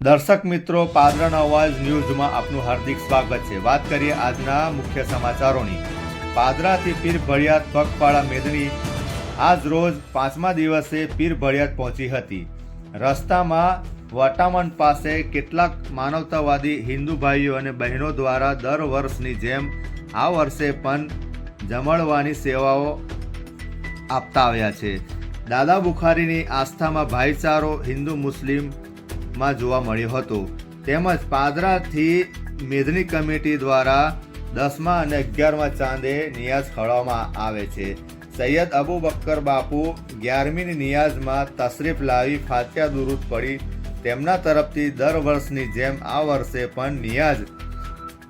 દર્શક મિત્રો પાદરણ અવાજ ન્યૂઝમાં આપનું હાર્દિક સ્વાગત છે. વાત કરીએ આજના મુખ્ય સમાચારોની. પાદરાથી પીર ભળિયાત પગપાળા મેદની આજ રોજ પાંચમા દિવસે પીર ભળિયાત પહોંચી હતી. રસ્તામાં વટામણ પાસે કેટલાક માનવતાવાદી હિન્દુ ભાઈઓ અને બહેનો દ્વારા દર વર્ષની જેમ આ વર્ષે પણ જમળવાની સેવાઓ આપતા આવ્યા છે. દાદા બુખારીની આસ્થામાં ભાઈચારો હિન્દુ મુસ્લિમમાં જોવા મળ્યો હતો. તેમજ પાદરાથી મેદની કમિટી દ્વારા દસમા અને અગિયારમા ચાંદે નિયાઝ ખડવામાં આવે છે. સૈયદ અબુ બક્કર બાપુ ગ્યારમીની નિયાઝમાં તશરીફ લાવી ફાત્યા દુરુદ પડી. તેમના તરફથી દર વર્ષની જેમ આ વર્ષે પણ નિયાઝ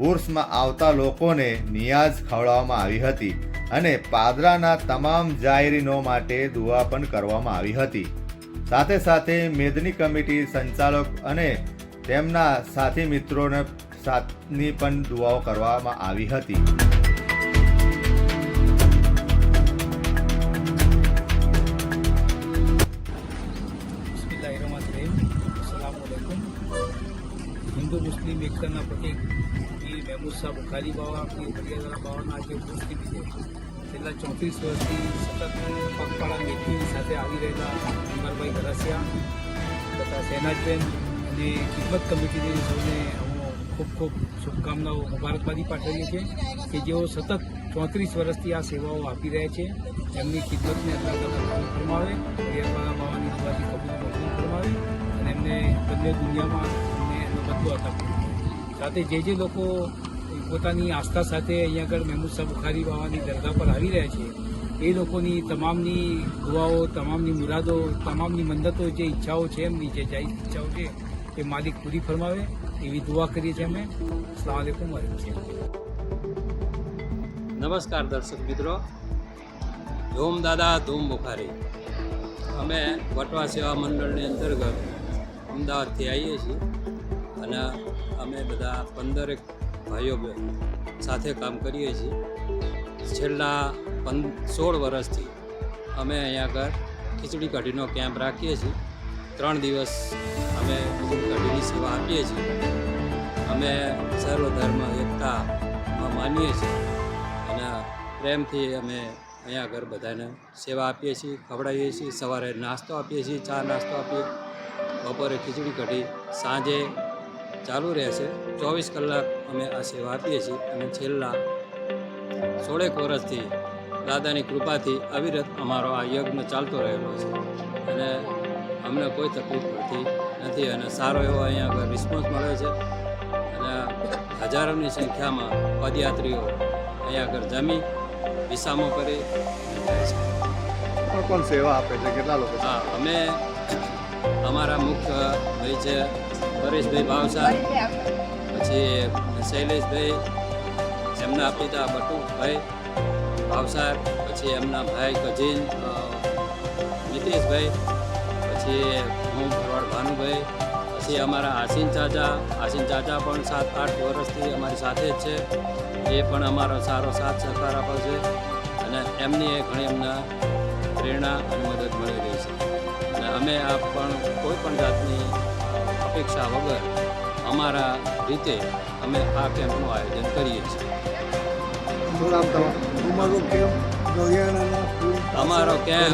ઉર્સમાં આવતા લોકોને નિયાઝ ખવડાવવામાં આવી હતી. અને પાદરાના તમામ જાહેરીનો માટે દુઆ પણ કરવામાં આવી હતી. સાથે સાથે મેદની કમિટી સંચાલક અને તેમના સાથી મિત્રોને સાથની પણ દુઆઓ કરવામાં આવી હતી. હિન્દુ મુસ્લિમ એકતાના પ્રતિક પીર મહેમૂદ શાહ બુખારી બાવા પીર ફરિયાદરા બાવાના આજે ઉપસ્થિતિ છે. છેલ્લા ચોત્રીસ વર્ષથી સતત પગપાળા મેટી સાથે આવી રહેલા અમરભાઈ ગરાસિયા તથા સેનાજબેન અને કિંમત કમિટીની સૌને હું ખૂબ ખૂબ શુભકામનાઓ મુબારકબાદી પાઠવીએ છીએ કે જેઓ સતત ચોત્રીસ વર્ષથી આ સેવાઓ આપી રહ્યા છે. એમની કિંમતને કબૂલ ફરમાવે ફરિયાદવાળા બાવાની દુઆથી કબૂલ ફરમાવે અને એમને બંને દુનિયામાં આપતા ફરમાવે સાથે જે જે લોકો પોતાની આસ્થા સાથે અહીંયા આગળ મહેમૂદ શાહ બુખારી બાવાની દરગાહ પર આવી રહ્યા છે, એ લોકોની તમામની દુઆઓ, તમામની મુરાદો, તમામની મન્નતો જે ઈચ્છાઓ છે એમની, જે જાહેર ઈચ્છાઓ છે એ માલિક પૂરી ફરમાવે, એવી દુઆ કરીએ છીએ અમે. અસલામ આલેકુમ નમસ્કાર દર્શક મિત્રો. ધૂમ દાદા, ધૂમ બુખારી. અમે વટવા સેવા મંડળની અંતર્ગત અમદાવાદથી આવીએ છીએ. અને અમે બધા પંદરેક ભાઈઓ સાથે કામ કરીએ છીએ. છેલ્લા પં, સોળ વર્ષથી અમે અહીંયા આગળ ખીચડી કઢીનો કેમ્પ રાખીએ છીએ. ત્રણ દિવસ અમે ખીચડી કઢીની સેવા આપીએ છીએ. અમે સર્વધર્મ એકતામાં માનીએ છીએ અને પ્રેમથી અમે અહીંયા આગળ બધાને સેવા આપીએ છીએ, ખવડાવીએ છીએ. સવારે નાસ્તો આપીએ છીએ, ચા નાસ્તો આપીએ. બપોરે ખીચડી કઢી, સાંજે ચાલુ રહેશે. ચોવીસ કલાક અમે આ સેવા આપીએ છીએ અને છેલ્લા સોળેક વર્ષથી દાદાની કૃપાથી અવિરત અમારો આ યજ્ઞ ચાલતો રહેલો છે. અને અમને કોઈ તકલીફ પડતી નથી અને સારો એવો અહીંયા આગળ રિસ્પોન્સ મળે છે. અને હજારોની સંખ્યામાં પદયાત્રીઓ અહીંયા આગળ જમી વિસામો કરી જાય છે. કોણ કોણ સેવા આપે છે? કેટલા લોકો હા અમે અમારા મુખ્ય ભાઈ છે પરેશભાઈ ભાવસાર પછી શૈલેષભાઈ એમના પિતા બટુભાઈ ભાવસાર પછી એમના ભાઈ કજીન નીતિશભાઈ પછી હું ભરવાડ ભાનુભાઈ, પછી અમારા આસીન ચાચા આસીન ચાચા પણ સાત, આઠ વર્ષથી અમારી સાથે જ છે. એ પણ અમારો સારો સાથ સહકાર આપે છે અને એમની એ ઘણી અમને પ્રેરણા અને મદદ મળી રહી છે. અને અમે આ પણ કોઈ પણ જાતની અપેક્ષા વગર અમારા રીતે અમે આ કેમ્પનું આયોજન કરીએ છીએ. અમારો કેમ્પ